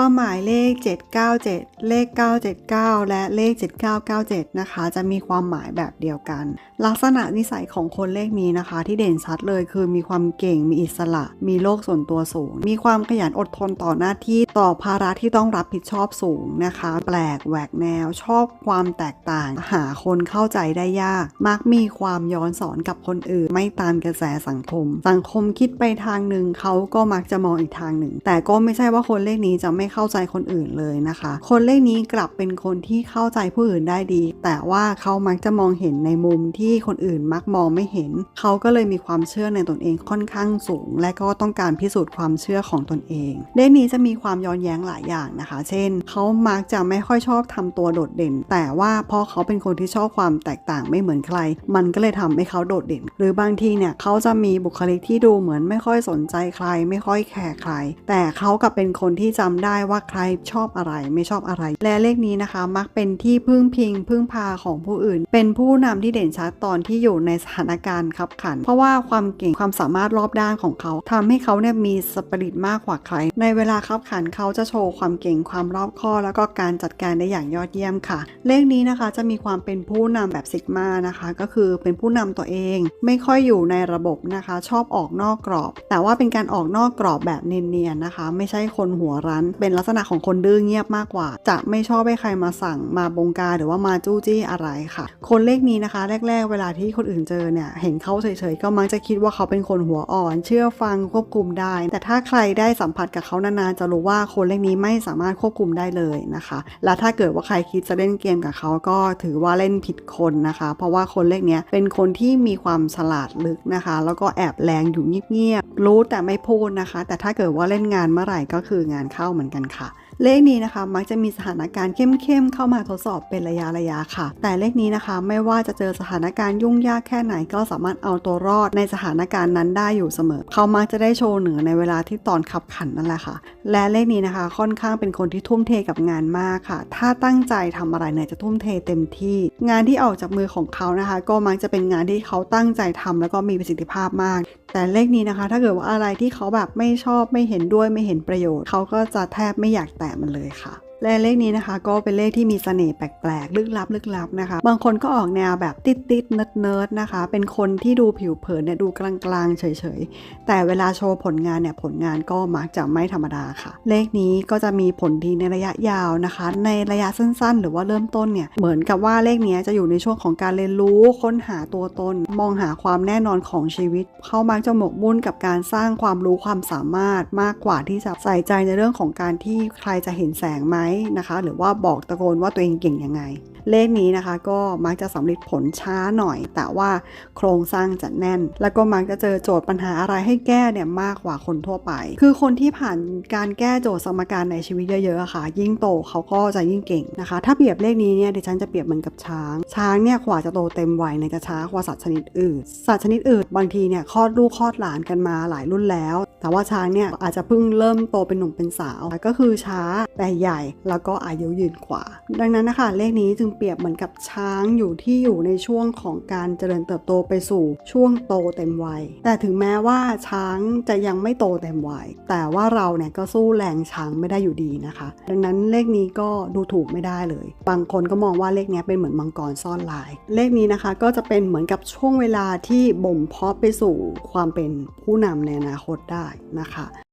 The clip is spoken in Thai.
ความหมายเลข 797 เลข 979 และเลข 7997 นะคะ จะมีความหมายแบบเดียวกัน ลักษณะนิสัยของคนเลขนี้นะคะ ที่เด่นชัดเลยคือมีความเก่งมีอิสระ มีโลกส่วนตัวสูง มีความขยันอดทนต่อหน้าที่ต่อภาระที่ต้องรับผิดชอบสูงนะคะ แปลกแหวกแนวชอบความแตกต่าง หาคนเข้าใจได้ยาก มักมีความย้อนสอนกับคนอื่น ไม่ตามกระแสสังคม สังคมคิดไปทางหนึ่งเขาก็มักจะมองอีกทางหนึ่ง แต่ก็ไม่ใช่ว่าคนเลขนี้จะไม่เข้าใจคนอื่นเลยนะคะ คนเลขนี้กลับเป็นคนที่เข้าใจผู้อื่นได้ดี แต่ว่าเขามักจะมองเห็นในมุมที่คนอื่นมักมองไม่เห็น เขาก็เลยมีความเชื่อในตนเองค่อนข้างสูง และก็ต้องการพิสูจน์ความเชื่อของตนเองเลขนี้จะมีความย้อนแย้งหลายอย่างนะคะ เช่น เขามักจะไม่ค่อยชอบทำตัวโดดเด่น แต่ว่าเพราะเขาเป็นคนที่ชอบความแตกต่างไม่เหมือนใคร มันก็เลยทำให้เขาโดดเด่น หรือบางทีเนี่ยเขาจะมีบุคลิกที่ดูเหมือนไม่ค่อยสนใจใคร ไม่ค่อยแคร์ใคร แต่เขากลับเป็นคนที่จำได้ว่าใครชอบอะไรไม่ชอบอะไร และเลขนี้นะคะ มักเป็นที่พึ่งพิงพึ่งพาของผู้อื่น เป็นผู้นำที่เด่นชัดตอนที่อยู่ในสถานการณ์ขับขัน เพราะว่าความเก่งความสามารถรอบด้านของเขาทำให้เขาเนี่ยมีสปิริตมากกว่าใคร ในเวลาขับขันเขาจะโชว์ความเก่งความรอบคอบแล้วก็การจัดการได้อย่างยอดเยี่ยมค่ะ เลขนี้นะคะจะมีความเป็นผู้นำแบบซิกมานะคะ ก็คือเป็นผู้นำตัวเอง ไม่ค่อยอยู่ในระบบนะคะ ชอบออกนอกกรอบ แต่ว่าเป็นการออกนอกกรอบแบบเนียนๆนะคะ ไม่ใช่คนหัวรั้น เป็นลักษณะของคนดื้อเงียบมากกว่า จะไม่ชอบให้ใครมาสั่งมาบงการหรือว่ามาจู้จี้อะไรค่ะ คนเลขนี้นะคะ แรกๆเวลาที่คนอื่นเจอเนี่ย เห็นเขาเฉยๆ ก็มักจะคิดว่าเขาเป็นคนหัวอ่อน เชื่อฟังควบคุมได้ แต่ถ้าใครได้สัมผัสกับเขานานๆ จะรู้ว่าคนเลขนี้ไม่สามารถควบคุมได้เลยนะคะ และถ้าเกิดว่าใครคิดจะเล่นเกมกับเขาก็ถือว่าเล่นผิดคนนะคะ เพราะว่าคนเลขเนี้ยเป็นคนที่มีความฉลาดลึกนะคะ แล้วก็แอบแรงอยู่เงียบๆรู้แต่ไม่พูดนะคะ แต่ถ้าเกิดว่าเล่นงานเมื่อไหร่ก็คืองานเข้าเหมือนกันค่ะ เลขนี้นะคะ มักจะมีสถานการณ์เข้มๆเข้ามาทดสอบเป็นระยะระยะค่ะ แต่เลขนี้นะคะ ไม่ว่าจะเจอสถานการณ์ยุ่งยากแค่ไหนก็สามารถเอาตัวรอดในสถานการณ์นั้นได้อยู่เสมอ เขามักจะได้โชว์เหนือในเวลาที่ตอนขับขันนั่นแหละค่ะ และเลขนี้นะคะ ค่อนข้างเป็นคนที่ทุ่มเทกับงานมากค่ะ ถ้าตั้งใจทำอะไรเนี่ยจะทุ่มเทเต็มที่ งานที่ออกจากมือของเขานะคะ ก็มักจะเป็นงานที่เขาตั้งใจทำแล้วก็มีประสิทธิภาพมาก แต่เลขนี้นะคะ ถ้าเกิดว่าอะไรที่เขาแบบไม่ชอบไม่เห็นด้วยไม่เห็นประโยชน์ เขาก็จะแทบไม่อยากแตะมันเลยค่ะ และเลขนี้นะคะ ก็เป็นเลขที่มีเสน่ห์แปลกๆ ลึกลับลึกลับนะคะ บางคนก็ออกแนวแบบติดติดเนิร์ดเนิร์ดๆนะคะ เป็นคนที่ดูผิวเผินเนี่ยดูกลางๆเฉยๆ แต่เวลาโชว์ผลงานเนี่ยผลงานก็มักจะไม่ธรรมดาค่ะ เลขนี้ก็จะมีผลดีในระยะยาวนะคะ ในระยะสั้นๆ หรือว่าเริ่มต้นเนี่ยเหมือนกับว่าเลขนี้จะอยู่ในช่วงของการเรียนรู้ค้นหาตัวตน มองหาความแน่นอนของชีวิต เขามักจะหมกมุ่นกับการสร้างความรู้ความสามารถมากกว่าที่จะใส่ใจในเรื่องของการที่ใครจะเห็นแสงไหมนะคะ หรือว่าบอกตะโกนว่าตัวเองเก่งยังไงเลขนี้นะคะ ก็มักจะสำเร็จผลช้าหน่อย แต่ว่าโครงสร้างจะแน่น แล้วก็มักจะเจอโจทย์ปัญหาอะไรให้แก้เนี่ยมากกว่าคนทั่วไป คือคนที่ผ่านการแก้โจทย์สมการในชีวิตเยอะๆค่ะ ยิ่งโตเขาก็จะยิ่งเก่งนะคะ ถ้าเปรียบเลขนี้เนี่ยดิฉันจะเปรียบเหมือนกับช้าง ช้างเนี่ยกว่าจะโตเต็มวัยเนี่ยจะช้ากว่าสัตว์ชนิดอื่น สัตว์ชนิดอื่นบางทีเนี่ยคลอดลูกคลอดหลานกันมาหลายรุ่นแล้ว แต่ว่าช้างเนี่ยอาจจะเพิ่งเริ่มโตเป็นหนุ่มเป็นสาว ก็คือช้าแต่ใหญ่แล้วก็อายุยืนกว่า ดังนั้นนะคะเลขนี้จึงเปรียบเหมือนกับช้างอยู่ที่อยู่ในช่วงของการเจริญเติบโตไปสู่ช่วงโตเต็มวัย แต่ถึงแม้ว่าช้างจะยังไม่โตเต็มวัย แต่ว่าเราเนี่ยก็สู้แรงช้างไม่ได้อยู่ดีนะคะ ดังนั้นเลขนี้ก็ดูถูกไม่ได้เลย บางคนก็มองว่าเลขนี้เป็นเหมือนมังกรซ่อนลาย เลขนี้นะคะก็จะเป็นเหมือนกับช่วงเวลาที่บ่มเพาะไปสู่ความเป็นผู้นำในอนาคตได้นะคะ